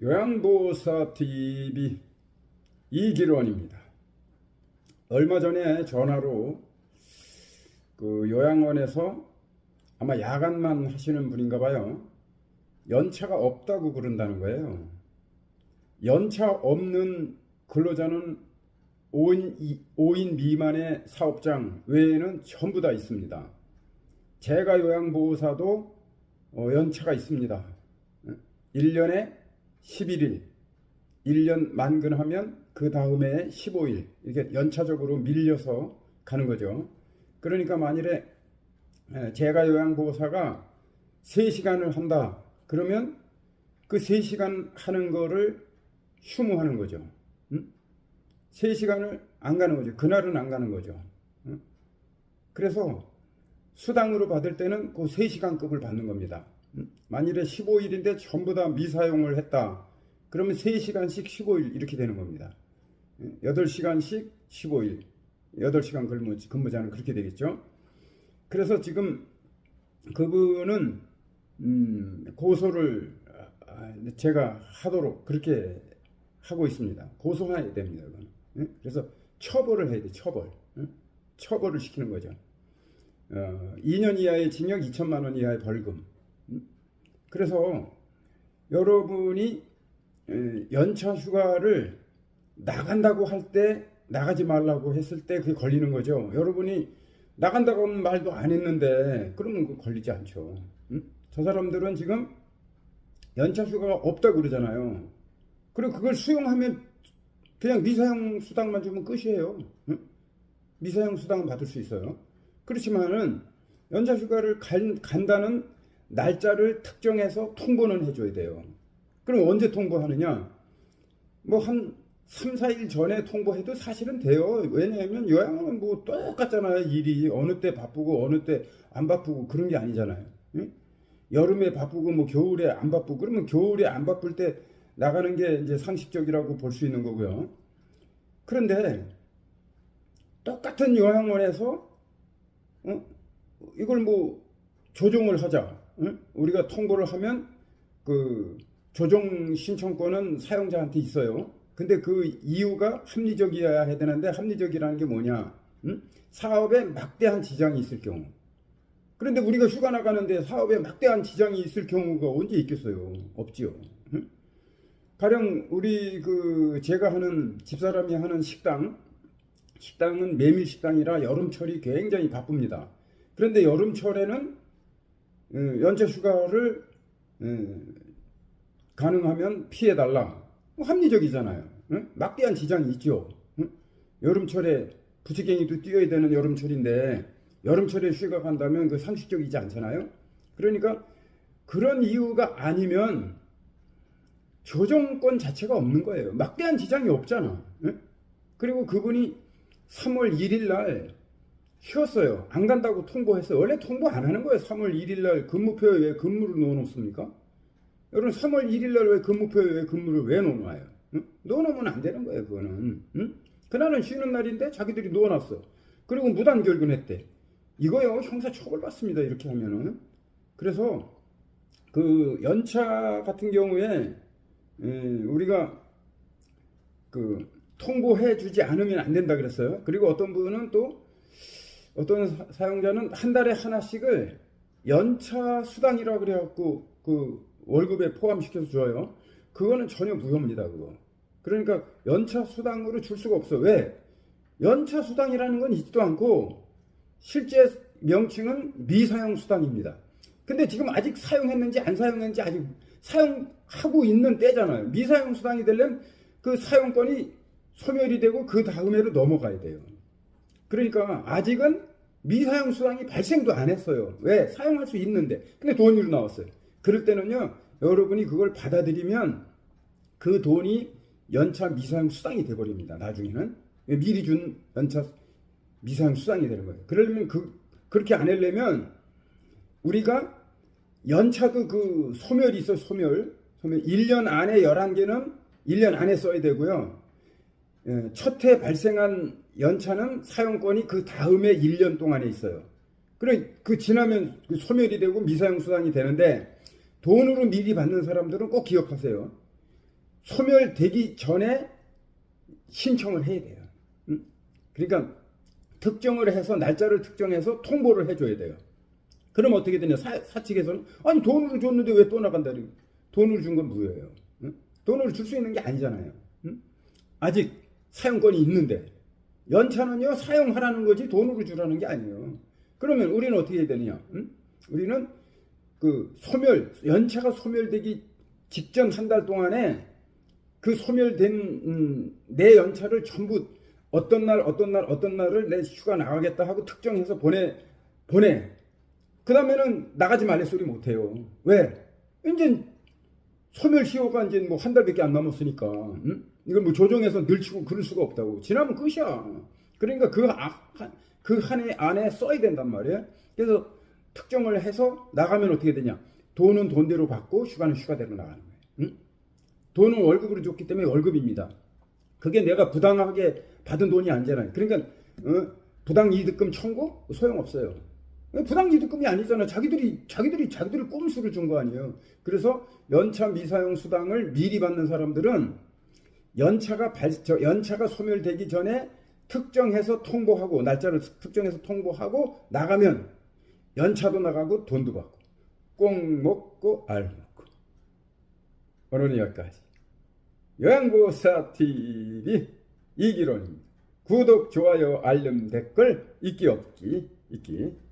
요양보호사 TV 이기론입니다. 얼마 전에 전화로 그 요양원에서 아마 야간만 하시는 분인가 봐요. 연차가 없다고 그런다는 거예요. 연차 없는 근로자는 5인, 5인 미만의 사업장 외에는 전부 다 있습니다. 제가 요양보호사도 어, 연차가 있습니다. 1년에 11일, 1년 만근하면 그 다음에 15일, 이렇게 연차적으로 밀려서 가는 거죠. 그러니까 만일에 에, 제가 요양보호사가 3시간을 한다. 그러면 그 3시간 하는 거를 휴무하는 거죠. 응? 3시간을 안 가는 거죠. 그날은 안 가는 거죠. 응? 그래서 수당으로 받을 때는 그 3시간급을 받는 겁니다. 응? 만일에 15일인데 전부 다 미사용을 했다. 그러면 3시간씩 15일 이렇게 되는 겁니다. 8시간씩 15일. 8시간 근무, 근무자는 그렇게 되겠죠. 그래서 지금 그분은 음, 고소를 아, 제가 하도록 그렇게 하고 있습니다. 고소해야 됩니다. 그건. 응? 그래서 처벌을 해야 돼. 처벌. 응? 처벌을 시키는 거죠. 어, 2년 이하의 징역 2천만 원 이하의 벌금. 응? 그래서 여러분이 에, 연차 휴가를 나간다고 할 때 나가지 말라고 했을 때 그게 걸리는 거죠. 여러분이 나간다고는 말도 안 했는데 그러면 그 걸리지 않죠. 응? 저 사람들은 지금 연차 휴가가 없다고 그러잖아요. 그리고 그걸 수용하면 그냥 미사용 수당만 주면 끝이에요. 응? 미사용 수당은 받을 수 있어요. 그렇지만은 연차 휴가를 간, 간다는 날짜를 특정해서 통보는 해줘야 돼요. 그럼 언제 통보하느냐? 뭐 한 3, 4일 전에 통보해도 사실은 돼요. 왜냐하면 요양은 뭐 똑같잖아요. 일이 어느 때 바쁘고 어느 때 안 바쁘고 그런 게 아니잖아요. 응? 여름에 바쁘고 뭐 겨울에 안 바쁘고 그러면 겨울에 안 바쁠 때 나가는 게 이제 상식적이라고 볼 수 있는 거고요. 그런데 똑같은 요양원에서 어? 이걸 뭐 조정을 하자. 응? 우리가 통보를 하면 그 조정 신청권은 사용자한테 있어요. 근데 그 이유가 합리적이어야 해야 되는데 합리적이라는 게 뭐냐? 응? 사업에 막대한 지장이 있을 경우. 그런데 우리가 휴가 나가는데 사업에 막대한 지장이 있을 경우가 언제 있겠어요? 없지요. 응? 가령 우리 그 제가 하는 집사람이 하는 식당 식당은 메밀 식당이라 여름철이 굉장히 바쁩니다. 그런데 여름철에는 어, 연차 휴가를 어, 가능하면 피해 달라. 뭐 합리적이잖아요. 응? 막대한 지장이 있죠. 응? 여름철에 부지갱이도 뛰어야 되는 여름철인데 여름철에 휴가 간다면 그 상식적이지 않잖아요. 그러니까 그런 이유가 아니면 조정권 자체가 없는 거예요. 막대한 지장이 없잖아. 응? 그리고 그분이 3월 1일 날 쉬었어요. 안 간다고 통보했어요. 원래 통보 안 하는 거예요. 3월 1일 날 근무표에 왜 근무를 넣어놓습니까? 여러분 3월 1일 날 왜 근무표에 왜 근무를 왜 넣어놔요? 응? 넣어놓으면 안 되는 거예요. 그거는. 응? 그날은 쉬는 날인데 자기들이 넣어놨어. 그리고 무단 결근했대. 이거요 형사 처벌받습니다. 이렇게 하면은. 그래서 그 연차 같은 경우에 에, 우리가 그 통보해 주지 않으면 안 된다 그랬어요. 그리고 어떤 분은 또 어떤 사- 사용자는 한 달에 하나씩을 연차 수당이라 그래갖고 그 월급에 포함시켜서 줘요. 그거는 전혀 무효입니다. 그거. 그러니까 연차 수당으로 줄 수가 없어. 왜? 연차 수당이라는 건 있지도 않고 실제 명칭은 미사용 수당입니다. 근데 지금 아직 사용했는지 안 사용했는지 아직 사용하고 있는 때잖아요. 미사용 수당이 되려면 그 사용권이 소멸이 되고 그 다음에로 넘어가야 돼요. 그러니까 아직은 미사용 수당이 발생도 안 했어요. 왜? 사용할 수 있는데. 근데 돈으로 나왔어요. 그럴 때는요, 여러분이 그걸 받아들이면 그 돈이 연차 미사용 수당이 돼버립니다. 나중에는. 미리 준 연차 미사용 수당이 되는 거예요. 그러려면 그, 그렇게 안 하려면 우리가 연차도 그 소멸이 있어, 소멸. 소멸. 1년 안에 11개는 1년 안에 써야 되고요. 예, 첫해 발생한 연차는 사용권이 그 다음에 1년 동안에 있어요. 그래, 그 지나면 그 소멸이 되고 미사용 수당이 되는데 돈으로 미리 받는 사람들은 꼭 기억하세요. 소멸되기 전에 신청을 해야 돼요. 응? 그러니까 특정을 해서 날짜를 특정해서 통보를 해줘야 돼요. 그럼 어떻게 되냐? 사, 사측에서는 아니 돈으로 줬는데 왜 또 나간다? 돈을 준건 무효예요. 응? 돈을 줄수 있는 게 아니잖아요. 응? 아직 사용권이 있는데 연차는요 사용하라는 거지 돈으로 주라는 게 아니에요. 그러면 우리는 어떻게 해야 되느냐? 응? 우리는 그 소멸 연차가 소멸되기 직전 한 달 동안에 그 소멸된 음, 내 연차를 전부 어떤 날 어떤 날 어떤 날을 내 휴가 나가겠다 하고 특정해서 보내 보내 그 다음에는 나가지 말래 소리 못해요 왜 이제 소멸시효가 이제 뭐 한 달밖에 안 남았으니까 응? 이걸 뭐 조정해서 늘치고 그럴 수가 없다고 지나면 끝이야 그러니까 그그 한해 안에 써야 된단 말이에요 그래서 특정을 해서 나가면 어떻게 되냐 돈은 돈대로 받고 휴가는 휴가대로 나가는 거예요 응? 돈은 월급으로 줬기 때문에 월급입니다. 그게 내가 부당하게 받은 돈이 아니잖아요. 그러니까 어, 부당 이득금 청구 소용없어요. 부당 이득금이 아니잖아. 자기들이 자기들이 자기들이 꼼수를 준 거 아니에요. 그래서 연차 미사용 수당을 미리 받는 사람들은 연차가 발, 저, 연차가 소멸되기 전에 특정해서 통보하고 날짜를 특정해서 통보하고 나가면 연차도 나가고 돈도 받고 꼭 먹고 알 먹고 오늘은 여기까지. 요양보사 TV 이기론입니다. 구독, 좋아요, 알림, 댓글 잊기 없기, 잊기.